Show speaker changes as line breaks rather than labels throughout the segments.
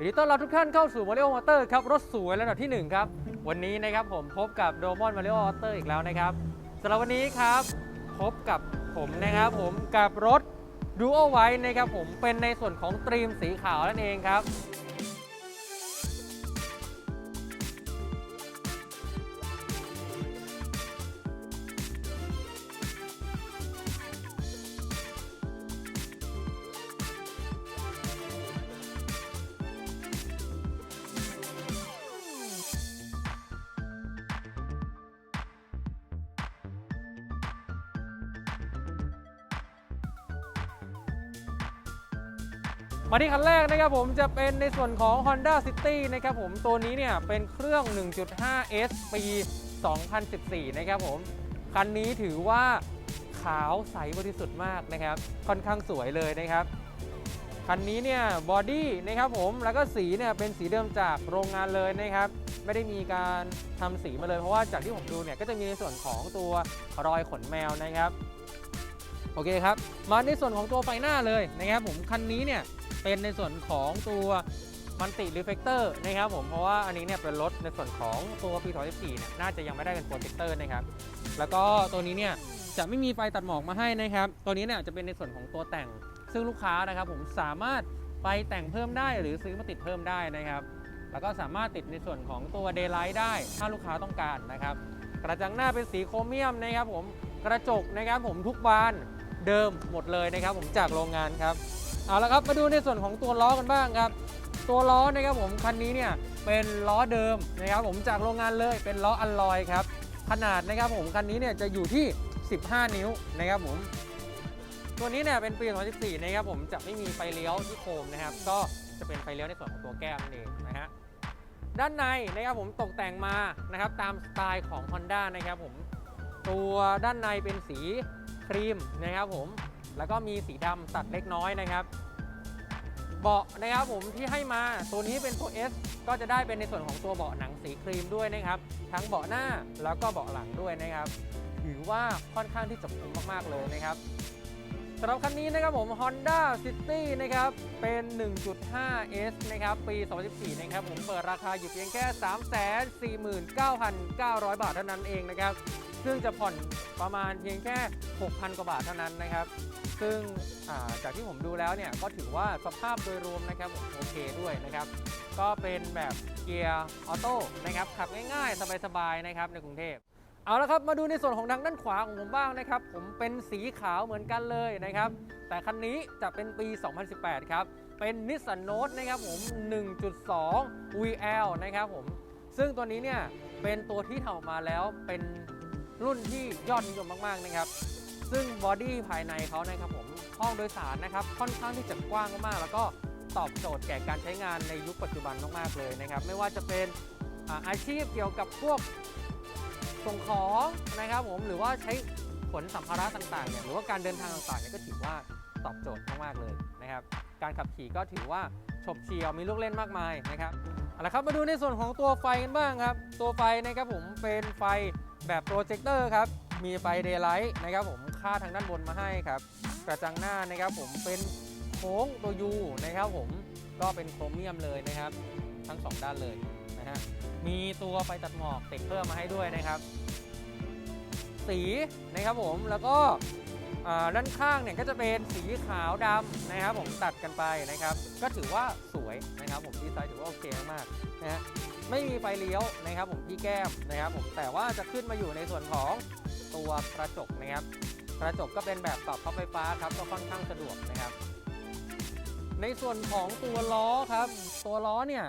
ยินดีต้อนรับทุกท่านเข้าสู่ Mario Motor ครับ รถสวยระดับทีหนึ่1 ครับ วันนี้นะครับผมพบกับโดมอนมาริโอมอเตอร์อีกแล้วนะครับสำหรับวันนี้ครับ พบกับผมนะครับผมกับรถดูโอไว้นะครับผมเป็นในส่วนของตรีมสีขาวนั่นเองครับ มาที่คันแรกนะครับผมจะเป็นในส่วนของ Honda City นะครับผมตัวนี้เนี่ยเป็นเครื่อง 1.5 S ปี 2014 นะครับผม คันนี้ถือว่าขาวใสบริสุทธิ์มากนะครับ ค่อนข้างสวยเลยนะครับ คันนี้เนี่ยบอดี้นะครับผมแล้วก็สีเนี่ยเป็นสีเดิมจากโรงงานเลยนะครับ ไม่ได้มีการทำสีมาเลยเพราะว่าจากที่ผมดูเนี่ยก็จะมีในส่วนของตัวรอยขนแมวนะครับ โอเคครับ มาในส่วนของตัวไฟหน้าเลยนะครับผมคันนี้เนี่ย เป็นในส่วนของตัวมันติรีเฟกเตอร์นะครับผมเพราะว่าอันนี้เนี่ยเป็นรถในส่วนของตัวปี2014เนี่ยน่าจะยังไม่ได้เป็นโปรเจคเตอร์นะครับแล้วก็ตัวนี้เนี่ยจะไม่มีไฟตัดหมอกมาให้นะครับ ตัวนี้เนี่ยจะเป็นในส่วนของตัวแต่ง ซึ่งลูกค้านะครับผมสามารถไปแต่งเพิ่มได้หรือซื้อมาติดเพิ่มได้นะครับ แล้วก็สามารถติดในส่วนของตัว Daylight ได้ถ้าลูกค้าต้องการนะครับ กระจังหน้าเป็นสีโครเมียมนะครับผมกระจกนะครับผมทุกบานเดิมหมดเลยนะครับผมจากโรงงานครับ เอาละครับมาดูในส่วนของตัวล้อกันบ้างครับ ตัวล้อนะครับผมคันนี้เนี่ยเป็นล้อเดิมนะครับผมจากโรงงานเลยเป็นล้ออัลลอยครับขนาดนะครับผมคันนี้เนี่ยจะอยู่ที่ 15 นิ้วนะครับผมตัวนี้เนี่ยเป็นปี 2014 นะครับผมจะไม่มีไฟเลี้ยวที่โคมนะครับ ก็จะเป็นไฟเลี้ยวในส่วนของตัวแก้มนั่นเองนะฮะด้านในนะครับผมตกแต่งมานะครับตามสไตล์ของ Honda นะครับผมตัวด้านในเป็นสีครีมนะครับผม แล้วก็มีสีดำตัดเล็กน้อยนะครับ เบาะนะครับผมที่ให้มาตัวนี้เป็นตัว S ก็จะได้เป็นในส่วนของตัวเบาะหนังสีครีมด้วยนะครับ ทั้งเบาะหน้าแล้วก็เบาะหลังด้วยนะครับ ถือว่าค่อนข้างที่จะคุ้มมากๆเลยนะครับสำหรับคันนี้นะครับผม Honda City นะครับเป็น 1.5 S นะครับปี 2014 นะครับผมเปิดราคาอยู่เพียงแค่ 349,900 บาทเท่านั้นเองนะครับซึ่งจะผ่อนประมาณเพียงแค่ 6,000 กว่าบาทเท่านั้นนะครับ ซึ่งาจากที่ผมดูแล้วเนี่ยก็ถือว่าสภาพโดยรวมนะครับโอเคด้วยนะครับ ก็เป็นแบบเกียร์ออโต้นะครับขับง่ายๆ สบายๆนะครับในกรุงเทพเอาละครับมาดูในส่วนของทางด้านขวาของผมบ้างนะครับ ผมเป็นสีขาวเหมือนกันเลยนะครับ แต่คันนี้จะเป็นปี 2018 ครับ เป็น Nissan Note นะครับผม 1.2 VL นะครับผม ซึ่งตัวนี้เนี่ยเป็นตัวที่ทำออกมาแล้วเป็น รุ่นที่ยอดนิยมมาก ๆ นะครับ ซึ่งบอดี้ภายในเขานะครับผมห้องโดยสารนะครับค่อนข้างที่จะกว้างมากๆแล้วก็ตอบโจทย์แก่การใช้งานในยุคปัจจุบันมากๆเลยนะครับ ไม่ว่าจะเป็นอาอาชีพเกี่ยวกับพวกส่งของนะครับผมหรือว่าใช้ขนสัมภาระต่างๆเนี่ยหรือว่าการเดินทางต่างๆเนี่ยก็ถือว่าตอบโจทย์มากๆเลยนะครับ การขับขี่ก็ถือว่าฉบเฉี่ยวมีลูกเล่นมากมายนะครับเอาละครับมาดูในส่วนของตัวไฟกันบ้างครับ ตัวไฟนะครับผมเป็นไฟ แบบโปรเจคเตอร์ครับ มีไฟเดย์ไลท์นะครับผมค่าดทางด้านบนมาให้ครับกระจังหน้านะครับผมเป็นโค้งตัวยูนะครับผมก็เป็นโครเมียมเลยนะครับ ทั้งสองด้านเลยนะฮะมีตัวไฟตัดหมอกติดเพิ่มมาให้ด้วยนะครับ สีนะครับผมแล้วก็ด้านข้างเนี่ยก็จะเป็นสีขาวดำนะครับผมตัดกันไปนะครับ ก็ถือว่าสวยนะครับผมดีไซน์ถือว่าโอเคมากนะฮะ ไม่มีไฟเลี้ยวนะครับผมที่แก้มนะครับผมแต่ว่าจะขึ้นมาอยู่ในส่วนของตัวกระจกนะครับกระจกก็เป็นแบบปรับพับไฟฟ้าครับก็ค่อนข้างสะดวกนะครับ ในส่วนของตัวล้อครับ ตัวล้อเนี่ย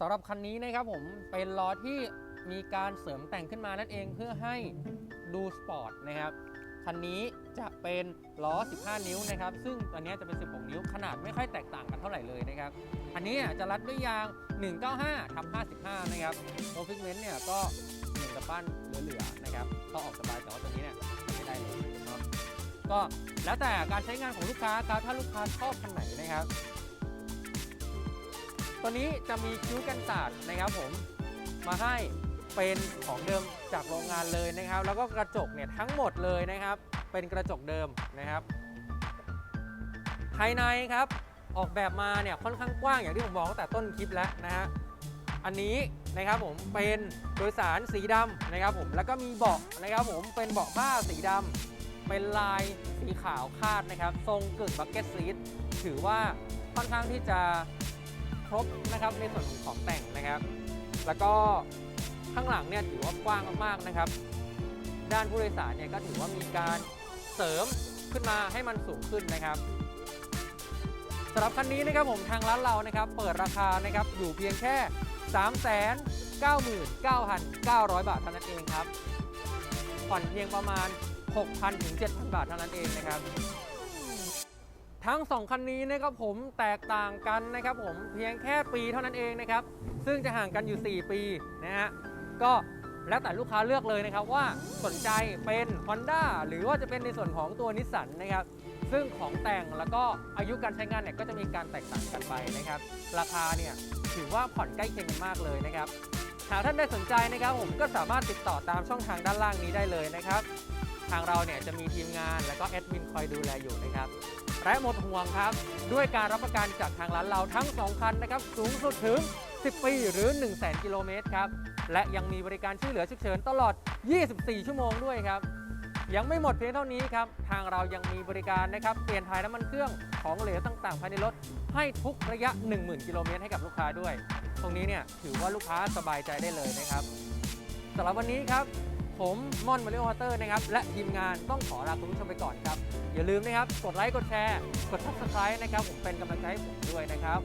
สำหรับคันนี้นะครับผมเป็นล้อที่มีการเสริมแต่งขึ้นมานั่นเองเพื่อให้ดูสปอร์ตนะครับคันนี้จะเป็นล้อ 15 นิ้วนะครับ ซึ่งตัวนี้จะเป็น 16 นิ้วขนาดไม่ค่อยแตกต่างกันเท่าไหร่เลยนะครับ อันนี้จะรัดด้วยยาง 195ทับ55 นะครับโนฟิกเมนต์เนี่ยก็หนึ่งกระปั้นเหลือๆนะครับก็ออกสบายแต่ว่าตัวนี้เนี่ยไม่ได้เลยเนาะก็แล้วแต่การใช้งานของลูกค้าครับถ้าลูกค้าชอบคันไหนนะครับ ตัวนี้จะมีคิ้วกันสาดนะครับผมมาให้เป็นของเดิมจากโรงงานเลยนะครับ แล้วก็กระจกเนี่ยทั้งหมดเลยนะครับ เป็นกระจกเดิมนะครับ ภายในครับ ออกแบบมาเนี่ยค่อนข้างกว้างอย่างที่ผมบอกตั้งแต่ต้นคลิปแล้วนะฮะอันนี้นะครับผมเป็นโดยสารสีดำนะครับผมแล้วก็มีเบาะนะครับผมเป็นเบาะผ้าสีดำเป็นลายสีขาวคาดนะครับ ทรงกึ่งบักเก็ตซีทถือว่าค่อนข้างที่จะครบนะครับในส่วนของของแต่งนะครับ แล้วก็ข้างหลังเนี่ยถือว่ากว้างมากๆนะครับ ด้านผู้โดยสารเนี่ยก็ถือว่ามีการเสริมขึ้นมาให้มันสูงขึ้นนะครับ สำหรับคันนี้นะครับผมทางร้านเรานะครับเปิดราคานะครับอยู่เพียงแค่ 399,900บาทเท่านั้นเองครับผ่อนเพียงประมาณ 6,000ถึง7,000 บาทเท่านั้นเองนะครับ ทั้ง 2 คันนี้นะครับผมแตกต่างกันนะครับผมเพียงแค่ปีเท่านั้นเองนะครับ ซึ่งจะห่างกันอยู่ 4 ปีนะฮะก็แล้วแต่ลูกค้าเลือกเลยนะครับว่าสนใจเป็น Honda หรือว่าจะเป็นในส่วนของตัวนิสสันนะครับ ซึ่งของแต่งแล้วก็อายุการใช้งานเนี่ยก็จะมีการแตกต่างกันไปนะครับ ราคาเนี่ยถือว่าผ่อนใกล้เคียงกันมากเลยนะครับ หากท่านได้สนใจนะครับ ผมก็สามารถติดต่อตามช่องทางด้านล่างนี้ได้เลยนะครับ ทางเราเนี่ยจะมีทีมงานแล้วก็แอดมินคอยดูแลอยู่นะครับและหมดห่วงครับ ด้วยการรับประกันจากทางร้านเราทั้ง 2 คันนะครับ สูงสุดถึง 10 ปีหรือ 1 0 0 0 0กิโลเมตรครับ และยังมีบริการช่วยเหลือฉุกเฉินตลอด 24 ชั่วโมงด้วยครับ ยังไม่หมดเพียงเท่านี้ครับ ทางเรายังมีบริการนะครับ เปลี่ยนถ่ายน้ำมันเครื่องของเหลวต่างๆ ภายในรถ ให้ทุกระยะ 10,000 กิโลเมตรให้กับลูกค้าด้วย ตรงนี้เนี่ยถือว่าลูกค้าสบายใจได้เลยนะครับสำหรับวันนี้ครับ ผมม่อนมาริโอวอเตอร์นะครับ และทีมงานต้องขอลาคุณผู้ชมไปก่อนครับ อย่าลืมนะครับ กดไลค์กดแชร์ กด subscribe นะครับผมเป็นกำลังใจให้ผมด้วยนะครับ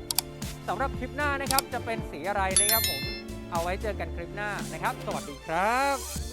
สำหรับคลิปหน้านะครับจะเป็นสีอะไรนะครับผมเอาไว้เจอกันคลิปหน้านะครับ สวัสดีครับ